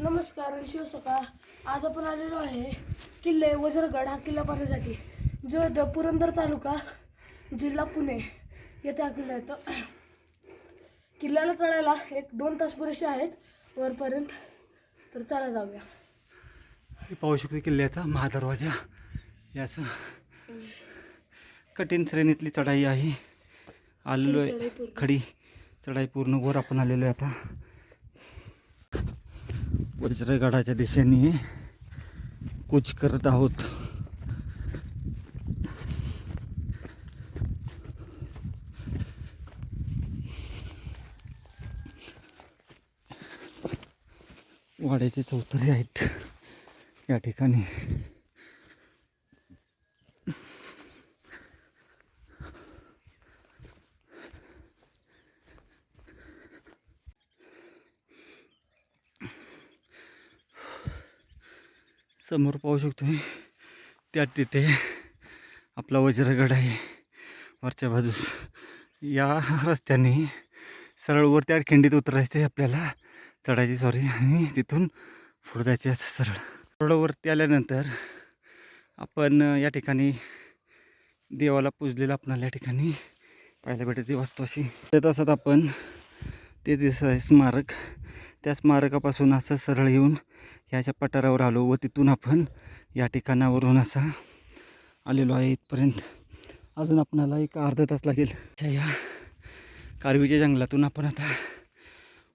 नमस्कार आणि शिवसकाळ आज आपण आलेलो आहे किल्ले वज्रगड हा किल्ला पाहण्यासाठी. जो द पुरंदर तालुका जिल्हा पुणे येथे हा किल्ला येतो. किल्ल्याला चढायला एक दोन तास पुरेसे आहेत. वरपर्यंत तर चला जाऊया. हे पाहू शकतो किल्ल्याचा महादरवाजा. याचा कठीण श्रेणीतली चढाई आहे. आलेलो आहे. खडी चढाई पूर्ण वर आपण आलेलो आहे आता. वज्रगडाच्या दिशेने कूच करत आहोत. वाड्याचे चौथरे आहेत. या ठिकाणी समोर पाहू शकतो त्या तिथे आपला वज्रगड आहे. वरच्या बाजूस या रस्त्याने सरळ वर त्या खिंडीत उतरायचं आहे आपल्याला. चढायची सॉरी आणि तिथून पुढं जायचे असं सरळ. रोडवरती आल्यानंतर आपण या ठिकाणी देवाला पूजलेलं आपणाला या ठिकाणी पाहायला भेटते वास्तू अशी त्या असत आपण ते दिसत आहे स्मारक त्या स्मारकापासून असं सरळ येऊन ह्याच्या पठारावर आलो व तिथून आपण या ठिकाणावरून असा आलेलो आहे इथपर्यंत. अजून आपणाला एक अर्धा तास लागेल. या कारवीच्या जंगलातून आपण आता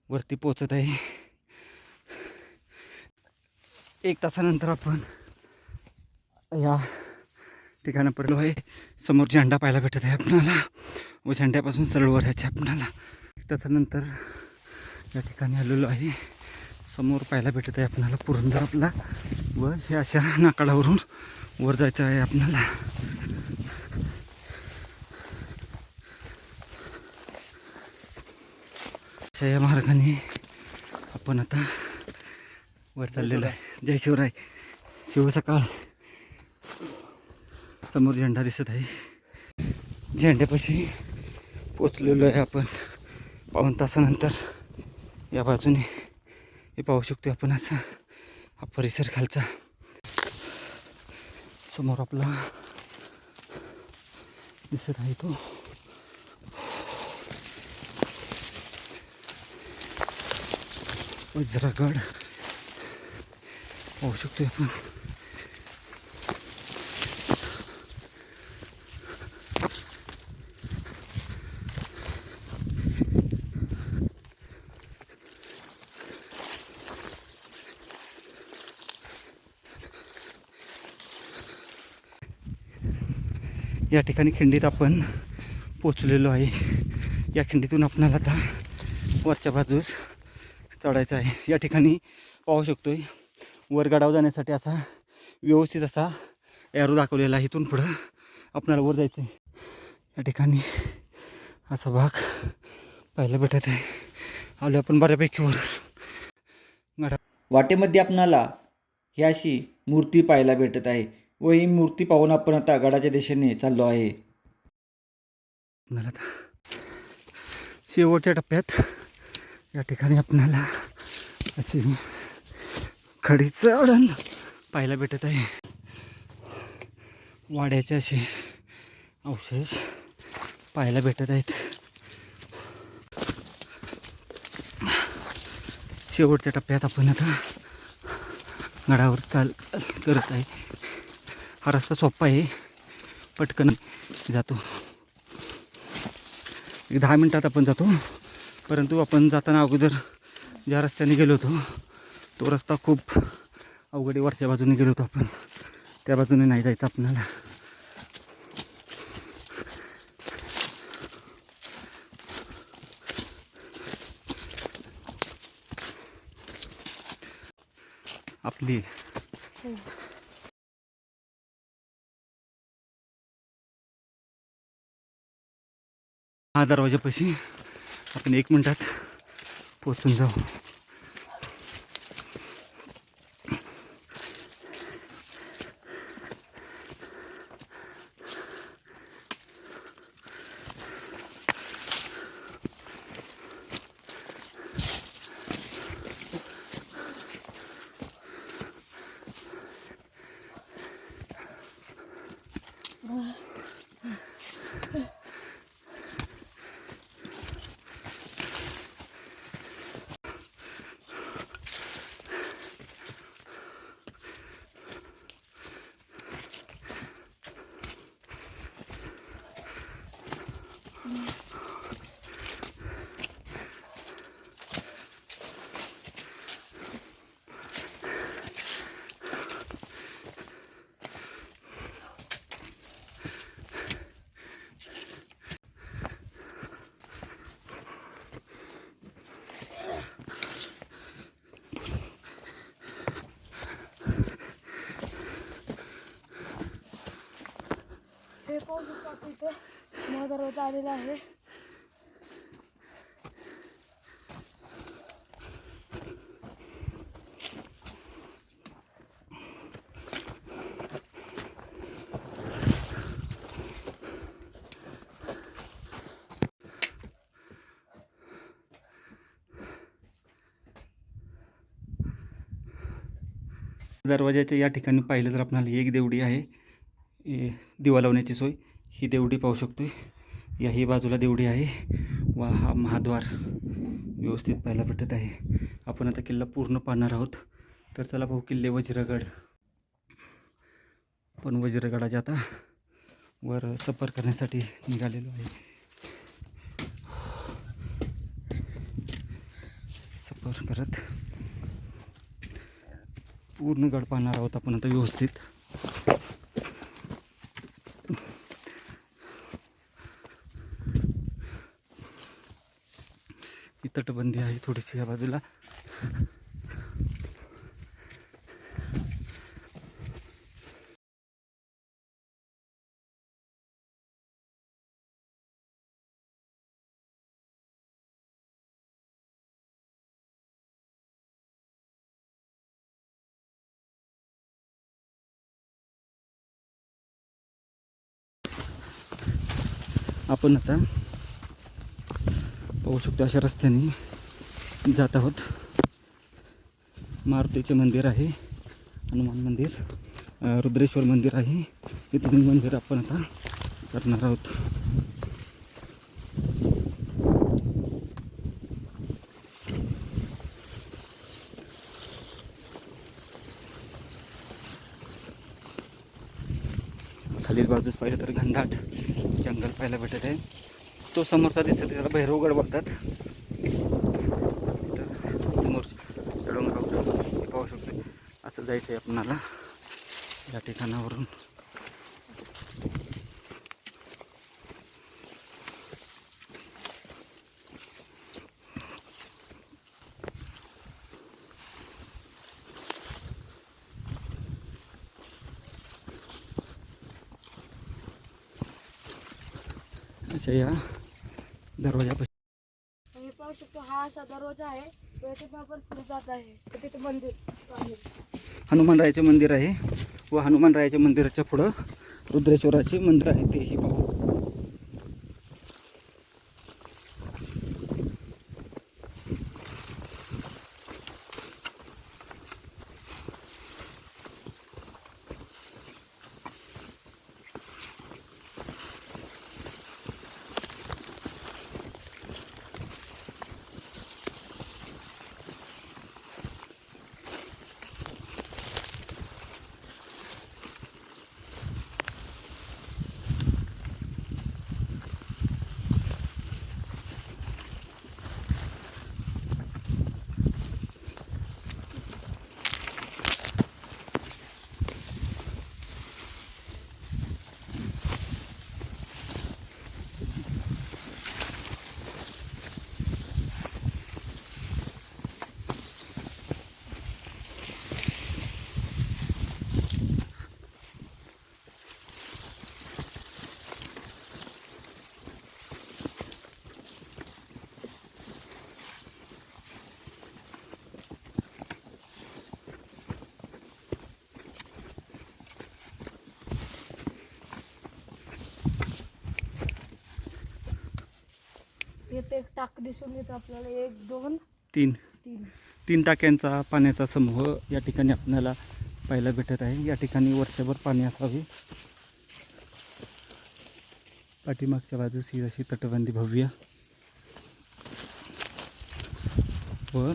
वरती पोचत आहे. एक तासानंतर आपण या ठिकाणं पडलो आहे. समोर झेंडा पाहायला भेटत आहे आपणाला व झेंड्यापासून सरळ वर यायचे आपणाला. एक तासानंतर या ठिकाणी आलेलो आहे. समोर पाहायला भेटत आहे आपणाला पुरंदर आपला. व हे अशा नाकाडावरून वर जायचं आहे आपणाला अशा या मार्गाने आपण आता वर चाललेलो आहे. जय शिवराय. शिव सकाळ समोर झेंडा दिसत आहे. झेंड्यापाशी पोचलेलो आहे आपण. पाऊन तासानंतर. या बाजूने हे पाहू शकतो आपण असा हा परिसर खालचा. समोर आपला दिसत आहे तो. वज्रागड. पाहू शकतो आपण. या ठिकाणी खिंडीत आपण पोचलेलो आहे. या खिंडीतून आपणाला आता वरच्या बाजूस चढायचं आहे. या ठिकाणी पाहू शकतो वर गडावर जाण्यासाठी असा व्यवस्थित असा एरो दाखवलेला आहे. इथून पुढं आपणाला वर जायचं आहे. या ठिकाणी असा भाग पाहायला भेटत आहे. आलो आपण बऱ्यापैकी वर. गडा वाटेमध्ये आपणाला ही अशी मूर्ती पाहायला भेटत आहे. व ही मूर्ती पाहून आपण आता गडाच्या दिशेने चाललो आहे. आपल्याला आता शेवटच्या टप्प्यात या ठिकाणी आपल्याला अशी खडी चढण पाहायला भेटत आहे. वाड्याचे असे अवशेष पाहायला भेटत आहेत. शेवटच्या टप्प्यात आपण आता गडावर चाल करत आहे. हा रस्ता सोपा आहे. पटकन जातो. एक दहा मिनटात आपण जातो. परंतु आपण जाताना अगोदर ज्या रस्त्याने गेलो होतो तो रस्ता खूप अवघडी वरच्या बाजूने गेलो होतो आपण. त्या बाजूने नाही जायचं आपल्याला. आपली हा दरवाजापाशी आपण एक मिनटात पोचून जाऊ. पाहू इथे महादरवाजा आलेला आहे. दरवाजाच्या या ठिकाणी पाहिलं तर आपल्याला एक देवडी आहे. दिवा लावण्याची सोय. ही देवडी पाहू शकतो याही बाजूला देवडी आहे. वा हा महाद्वार व्यवस्थित पाहायला भेटत आहे. आपण आता किल्ला पूर्ण पाहणार आहोत. तर चला भाऊ किल्ले वज्रगड. पण वज्रगडाच्या आता वर सफर करण्यासाठी निघालेलो आहे. सफर करत पूर्ण गड पाहणार आहोत आपण आता व्यवस्थित. तटबंदी आहे थोडीशी या बाजूला. आपण आता पाहू शकतो अशा रस्त्याने जात आहोत. मारुतीचे मंदिर आहे हनुमान मंदिर रुद्रेश्वर मंदिर आहे. हे तीन मंदिर आपण आता करणार आहोत. खालील बाजूस पाहिलं तर घनदाट जंगल पाहायला भेटत आहे. तो समोरचा दिसत आहे, त्याला भैरवगड बोलतात समोर डोंगरावर हे पाहू शकतो. असं जायचं आहे आपणाला या ठिकाणावरून. अच्छा या. दरवाजापाशी हे पाहू शकतो हा असा दरवाजा आहे. तो याच्यातून आपण पुढे जात आहे. तर तिथे मंदिर आहे. हनुमानरायाचे मंदिर आहे. व हनुमानरायाच्या मंदिराच्या पुढं रुद्रेश्वराचे मंदिर आहे. तेही पाहू येथे एक टाक दिसून येतं आपल्याला. एक दोन तीन. तीन. तीन टाक्यांचा पाण्याचा समूह या ठिकाणी आपल्याला पाहायला भेटत आहे. या ठिकाणी वर्षभर पाणी असावे. पाठीमागच्या बाजूस ही अशी तटबंदी भव्य व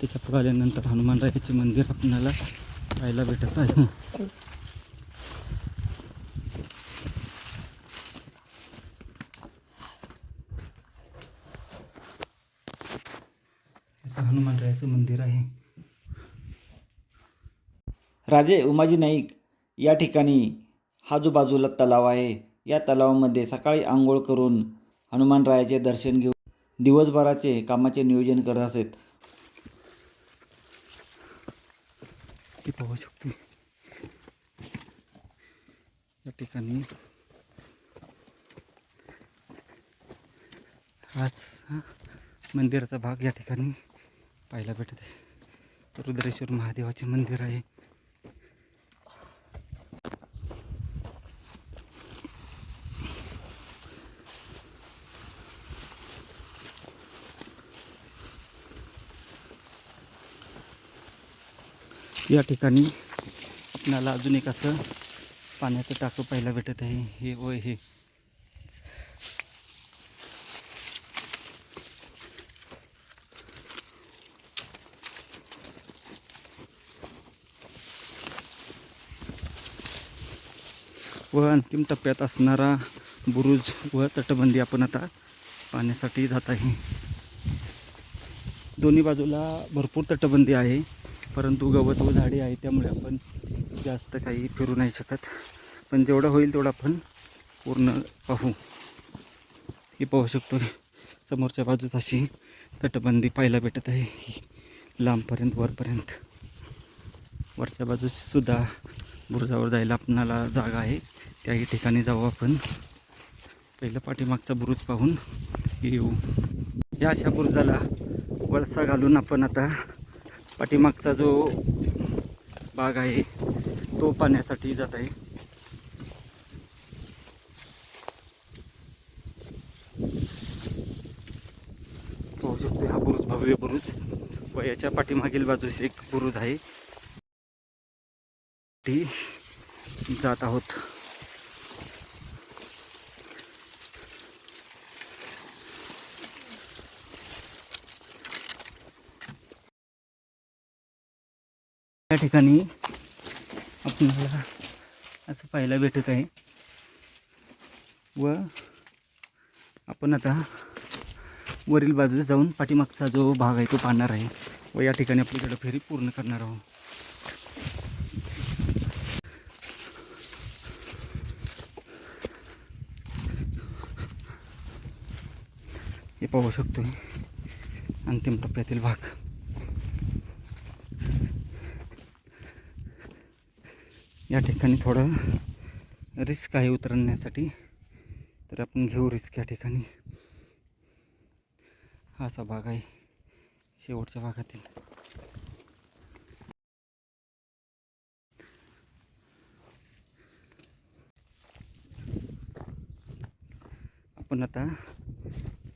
त्याच्या पुढे आल्यानंतर हनुमानरायाचे मंदिर आपल्याला पाहायला भेटत आहे. राजे उमाजी नाईक या ठिकाणी हा जो बाजूला तलाव आहे. या तलावामध्ये सकाळी आंघोळ करून हनुमानरायाचे दर्शन घेऊन दिवसभराचे कामाचे नियोजन करत असत. पाहू शकते. या ठिकाणी आज मंदिराचा भाग या ठिकाणी पाहायला भेटत आहे. रुद्रेश्वर महादेवाचे मंदिर आहे. या ठिकाणी आपल्याला अजून एक असं पाण्याचं टाकं पाहायला भेटत आहे. हे व हे. व अंतिम टप्प्यात असणारा बुरुज व तटबंदी आपण आता पाण्यासाठी जात आहे. दोन्ही बाजूला भरपूर तटबंदी आहे. परंतु गवत व झाडे आहे त्यामुळे आपण जास्त काही फिरू नाही शकत. पण जेवढं होईल तेवढं आपण पूर्ण पाहू. हे पाहू शकतो समोरच्या बाजूस अशी तटबंदी पाहायला भेटत आहे. लांबपर्यंत वरपर्यंत. वरच्या बाजूस सुद्धा बुरुजावर जायला आपणाला जागा आहे. त्याही ठिकाणी जाऊ आपण. पहिलं पाठीमागचा बुरुज पाहून येऊ. या अशा बुरुजाला वळसा घालून आपण आता पाठीमागचा जो भाग आहे तो पाण्यासाठी जात आहे. पाहू शकतो हा बुरुज भव्य बुरुज. व याच्या पाठीमागील बाजूस एक बुरुज आहे. ती जात आहोत. ठिकाणी आपल्याला असं पाहायला भेटत आहे. व आपण आता वरील बाजूस जाऊन पाठीमागचा जो भाग आहे तो पाहणार आहे. व या ठिकाणी आपली गड फेरी पूर्ण करणार आहोत. हे पाहू शकतो अंतिम टप्प्यातील भाग. या ठिकाणी थोडं रिस्क आहे उतरण्यासाठी. तर आपण घेऊ रिस्क या ठिकाणी. हा असा भाग आहे शेवटच्या भागातील. आपण आता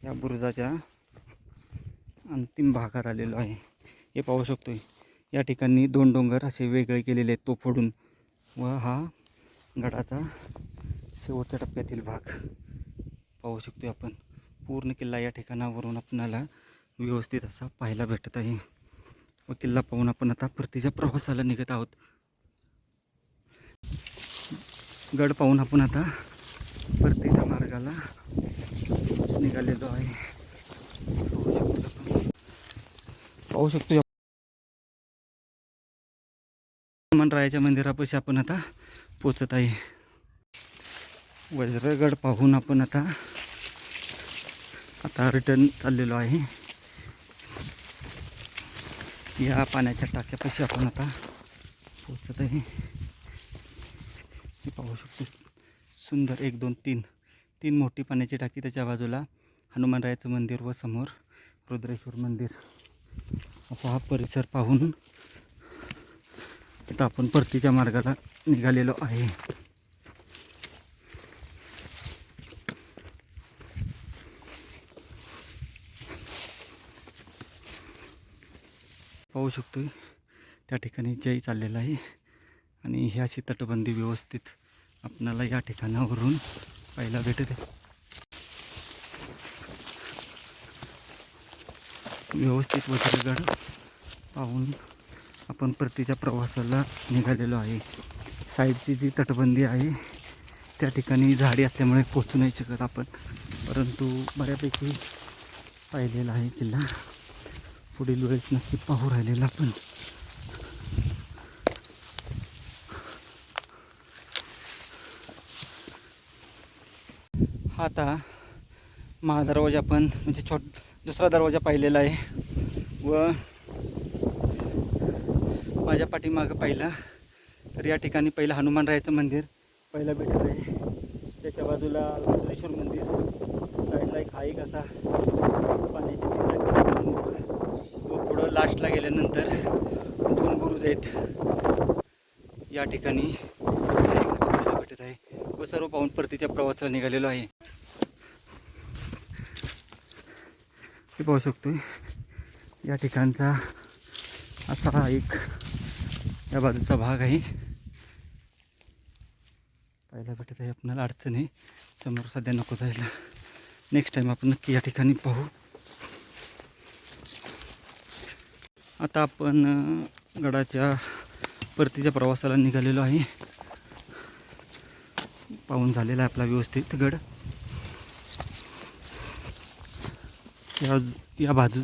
या बुरुजाच्या अंतिम भागात आलेलो आहे. हे पाहू शकतोय. या ठिकाणी दोन डोंगर असे वेगळे केलेले आहेत. तो फोडून व हा गडाचा शेवटच्या टप्प्यातील भाग पाहू शकतो आपण. पूर्ण किल्ला या ठिकाणावरून आपणाला व्यवस्थित असा पाहायला भेटत आहे. व किल्ला पाहून आपण आता परतीच्या प्रवासाला निघत आहोत. गड पाहून आपण आता परतीच्या मार्गाला निघालेलो आहे. पाहू शकतो आपण. पाहू शकतो हनुमानरायाच्या मंदिरापाशी आपण आता पोचत आहे. वज्रगड पाहून आपण आता आता रिटर्न चाललेलो आहे. या पाण्याच्या टाक्यापाशी आपण आता पोचत आहे. हे पाहू शकतो. सुंदर एक दोन तीन तीन मोठी पाण्याची टाकी त्याच्या बाजूला हनुमानरायाचं मंदिर व समोर रुद्रेश्वर मंदिर. असा हा परिसर पाहून आता आपण परतीच्या मार्गाला निघालेलो आहे. पाहू शकतोय त्या ठिकाणी जय चाललेला आहे आणि ही अशी तटबंदी व्यवस्थित आपणाला या ठिकाणावरून पाहायला भेटत. आहे व्यवस्थित वज्रगड पाहून आपण परतीच्या प्रवासाला निघालेलो आहे. साईडची जी तटबंदी आहे त्या ठिकाणी झाडी असल्यामुळे पोचू नाही शकत आपण. परंतु बऱ्यापैकी पाहिलेला आहे किल्ला. पुढील वेळेस नक्की पाहू राहिलेला आपण. हा आता महादरवाजा पण म्हणजे छोट दुसरा दरवाजा पाहिलेला आहे. व माझ्या पाठीमागं पहिला तर या ठिकाणी पहिलं हनुमानरायाचं मंदिर पहिलं भेटत आहे. त्याच्या बाजूला रुद्रेश्वर मंदिर साईडला एक हा एक असा पाण्याची पुढं लास्टला गेल्यानंतर दोन बुरुज आहेत. या ठिकाणी पाहायला भेटत आहे. व सर्व पाहून परतीच्या प्रवासाला निघालेलो आहे. हे पाहू शकतो या ठिकाणचा असा एक या बाजूचा भाग आहे. पाहायला भेटत आहे आपल्याला अडचण. आहे समोर सध्या नको जायला. नेक्स्ट टाईम आपण नक्की या ठिकाणी पाहू. आता आपण गडाच्या परतीच्या प्रवासाला निघालेलो आहे. पाहून झालेला आहे आपला व्यवस्थित गड. या या बाजू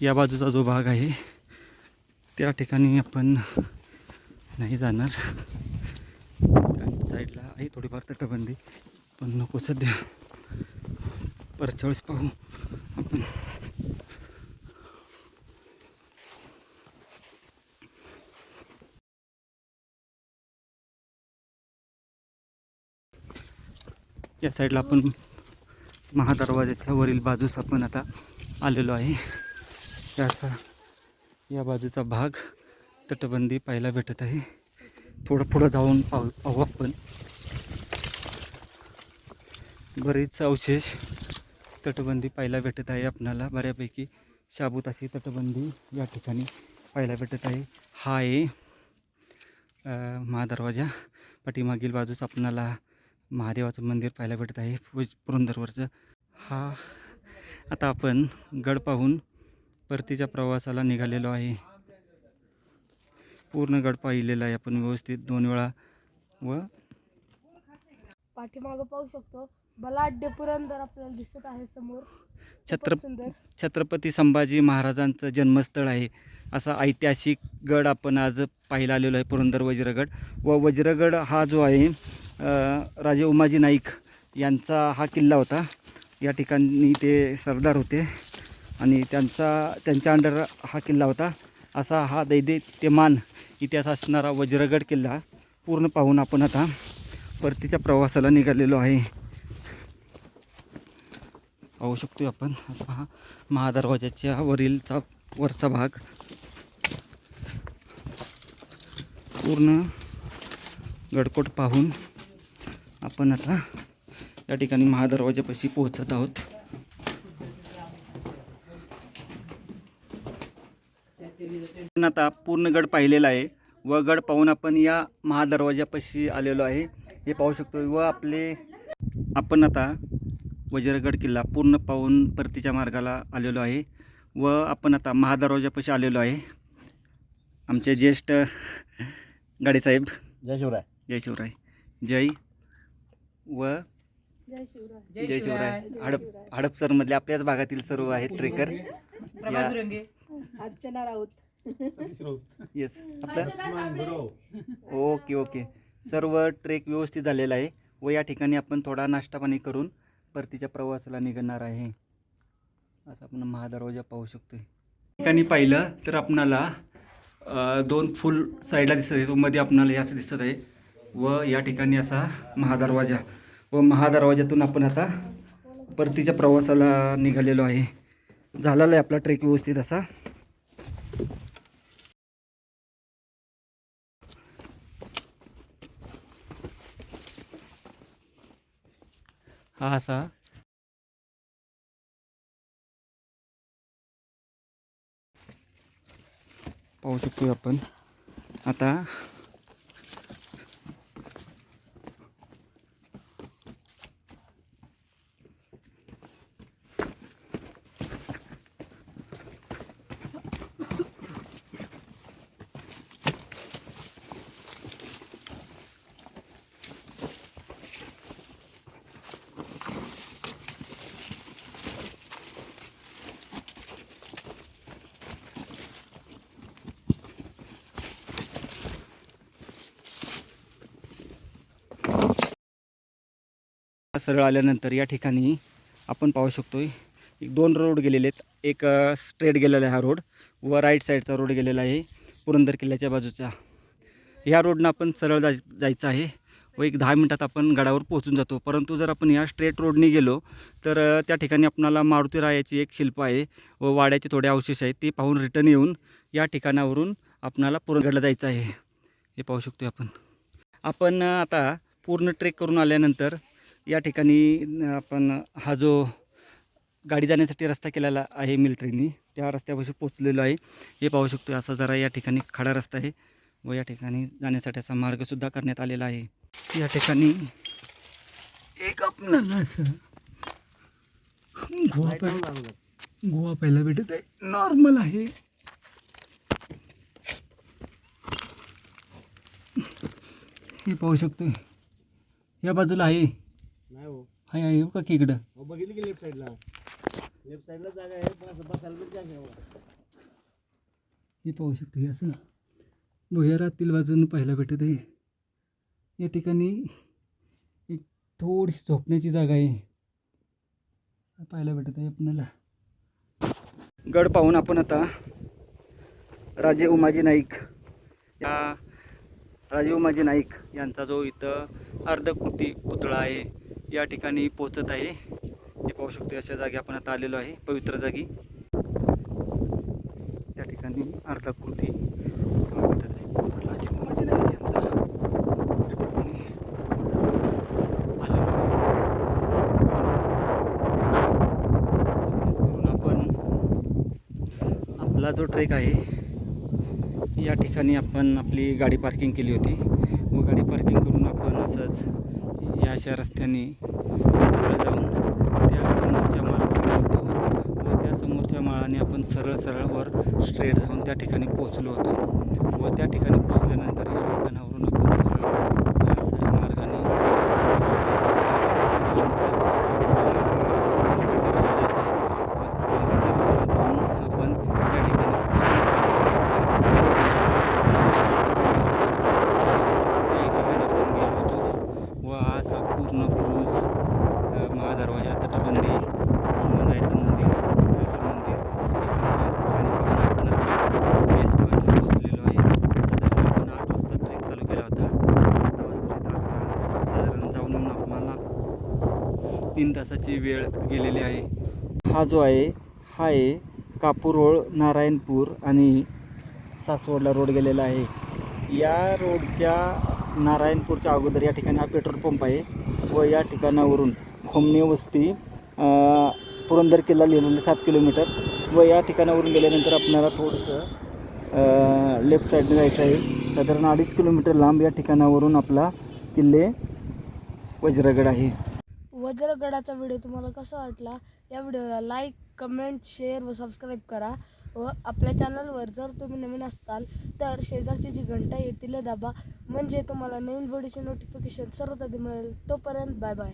या बाजूचा जो भाग आहे त्या ठिकाणी आपण नाही जाणार. त्या साईडला आहे थोडीफार तटबंदी. पण नको सध्या. परतच्या वेळेस पाहू आपण. या साईडला आपण महादरवाजाच्या वरील बाजूस आपण आता आलेलो आहे. त्याचा या बाजूचा भाग तटबंदी पाहायला भेटत आहे. थोडं पुढं जाऊन पाहू पाहू आपण. बरेच अवशेष तटबंदी पाहायला भेटत आहे आपणाला. बऱ्यापैकी शाबूत अशी तटबंदी या ठिकाणी पाहायला भेटत आहे. हा आहे महादरवाजा पाठीमागील बाजूच आपणाला महादेवाचं मंदिर पाहायला भेटत आहे. पुरंदरवरचं. हा आता आपण गड पाहून परतीच्या प्रवासाला निघालेलो आहे. पूर्ण गड पाहिलेला आहे. आपण व्यवस्थित दोन वेळा व पाठीमागं पाहू शकतो. बलाढ्य पुरंदर आपल्याला दिसत आहे समोर. छत्र छत्रपती संभाजी महाराजांचं जन्मस्थळ आहे. असा ऐतिहासिक गड आपण आज पाहायला आलेलो आहे. पुरंदर वज्रगड. व वज्रगड हा जो आहे राजे उमाजी नाईक यांचा हा किल्ला होता. या ठिकाणी ते सरदार होते. आणि त्यांचा त्यांच्या अंडर हा किल्ला होता. असा हा दैदित्यमान इतिहास असणारा वज्रगड किल्ला पूर्ण पाहून आपण आता परतीच्या प्रवासाला निघालेलो आहे. पाहू शकतो आपण असा हा महादरवाजाच्या वरीलचा वरचा भाग. पूर्ण गडकोट पाहून आपण आता या ठिकाणी महादरवाजापाशी पोहोचत आहोत. आता पूर्ण गड पाहिलेला आहे व गड पाहून आपण या महादरवाजापाशी आलेलो आहे. हे पाहू शकतो व आपले आपण आता वज्रगड किल्ला पूर्ण पाहून परतीच्या मार्गाला आलेलो आहे व आपण आता महादरवाजापाशी आलेलो आहे. आमचे ज्येष्ठ गाडीसाहेब जय शिवराय. जय शिवराय. जय. व जय शिवराय. जय शिवराय. हडप हडपसरमधले आपल्याच भागातील सर्व आहेत ट्रेकर. अर्चना राऊत. येस आपलं ओके ओके सर्व ट्रेक व्यवस्थित झालेला आहे. व या ठिकाणी आपण थोडा नाश्ता पाणी करून परतीच्या प्रवासाला निघणार आहे. असं आपण महादरवाजा पाहू शकतोय. ठिकाणी पाहिलं तर आपणाला दोन फुल साईडला दिसत आहे तो मध्ये आपणाला हे असं दिसत आहे. व या ठिकाणी असा महादरवाजा. व महादरवाजातून आपण आता परतीच्या प्रवासाला निघालेलो आहे. झालेला आहे आपला ट्रेक व्यवस्थित असा. हा असा. पाहू शकतो आपण. आता सरळ आल्यानंतर या ठिकाणी आपण पाहू शकतो एक दोन रोड गेलेले आहेत. एक स्ट्रेट गेलेला आहे हा रोड व राईट साईडचा रोड गेलेला आहे पुरंदर किल्ल्याच्या बाजूचा. ह्या रोडनं आपण सरळ जाय जायचं आहे व एक दहा मिनटात आपण गडावर पोहोचून जातो. परंतु जर आपण या स्ट्रेट रोडने गेलो तर त्या ठिकाणी आपणाला मारुती रायाची एक शिल्प आहे व वाड्याचे थोडे अवशेष आहेत ते पाहून रिटर्न येऊन या ठिकाणावरून आपणाला पूर्णगडला जायचं आहे. हे पाहू शकतो आपण. आपण आता पूर्ण ट्रेक करून आल्यानंतर या ठिकाणी आपण हा जो गाडी जाण्यासाठी रस्ता केलेला आहे मिलिटरीनी त्या रस्त्यापाशी पोचलेलो आहे. हे पाहू शकतो असा जरा या ठिकाणी खडा रस्ता आहे व या ठिकाणी जाण्यासाठी असा मार्गसुद्धा करण्यात आलेला आहे. या ठिकाणी एक आपणाला असं गोवा पहिला गोवा पहिला भेटत आहे नॉर्मल आहे. हे पाहू शकतो या बाजूला आहे. नाही हो. आहे आहे का की इकडं? अहो, बघितली की लेफ्ट साईडला लेफ्ट साईडला जागा आहे बस बसायला पण जागा आहे बघा. हे पाहू शकतो हे असं. भुयारातील बाजून पाहायला भेटत आहे. या ठिकाणी एक थोडीशी झोपण्याची जागा आहे. पाहायला भेटत आहे आपल्याला. गड पाहून आपण आता राजे उमाजी नाईक या राजीव माजी नाईक यांचा जो इथं अर्धकृती पुतळा आहे या ठिकाणी पोचत आहे. हे पाहू शकतो अशा जागी आपण आता आलेलो आहे पवित्र जागी. या ठिकाणी अर्धकृती पुतळा भेटत आहे. नाईक यांचा. या ठिकाणी आपण आपला जो ट्रेक आहे या ठिकाणी आपण आपली गाडी पार्किंग केली होती. व गाडी पार्किंग करून आपण असंच या अशा रस्त्याने सरळ जाऊन त्या समोरच्या माळावर होतो. व त्या समोरच्या माळाने आपण सरळ सरळ वर स्ट्रेट जाऊन त्या ठिकाणी पोहोचलो होतो. व त्या ठिकाणी पोहोचल्यानंतर या ठिकाणावरून आपण सरळ या अशा मार्गाने पलीकडच्या बाजूला जायचं आहे. व पलीकडच्या बाजूला जाऊन आपण या ठिकाणी त्या ठिकाणी आपण गेलो होतो व हा असा पूर्ण क्रूज अ, महादरवाजा तटबंदी हनुमानाचं मंदिर कपिलेश्वर मंदिर हे सर्व ठिकाणी पाहून आपण आता बेस पॉईंटला पोहोचलेलो आहे साधारण आपण आठ वाजता ट्रेक चालू केला होता आता वाजलेत अकरा साधारण जाऊन येऊन आपल्याला तीन तासाची वेळ गेलेली आहे. हा जो आहे हा आहे कापूरोळ नारायणपूर आणि सासवडला रोड गेलेला आहे. या रोडच्या नारायणपूरच्या अगोदर या ठिकाणी हा पेट्रोल पंप आहे व या ठिकाणावरून खोमणे वस्ती पुरंदर किल्ला लिहिलेलं सात किलोमीटर व या ठिकाणावरून गेल्यानंतर आपल्याला थोडंसं लेफ्ट साईडने जायचं आहे. साधारण अडीच किलोमीटर लांब या ठिकाणावरून आपला किल्ले वज्रगड आहे. वज्रगडाचा व्हिडिओ तुम्हाला कसा वाटला या व्हिडिओला लाईक कमेंट शेअर व सबस्क्राईब करा. व आपल्या चॅनलवर जर तुम्ही नवीन असताल तर शेजारची जी घंटा आहे तिला दाबा. म्हणजे तुम्हाला नवीन व्हिडिओची नोटिफिकेशन सर्वात आधी मिळेल. तोपर्यंत बाय बाय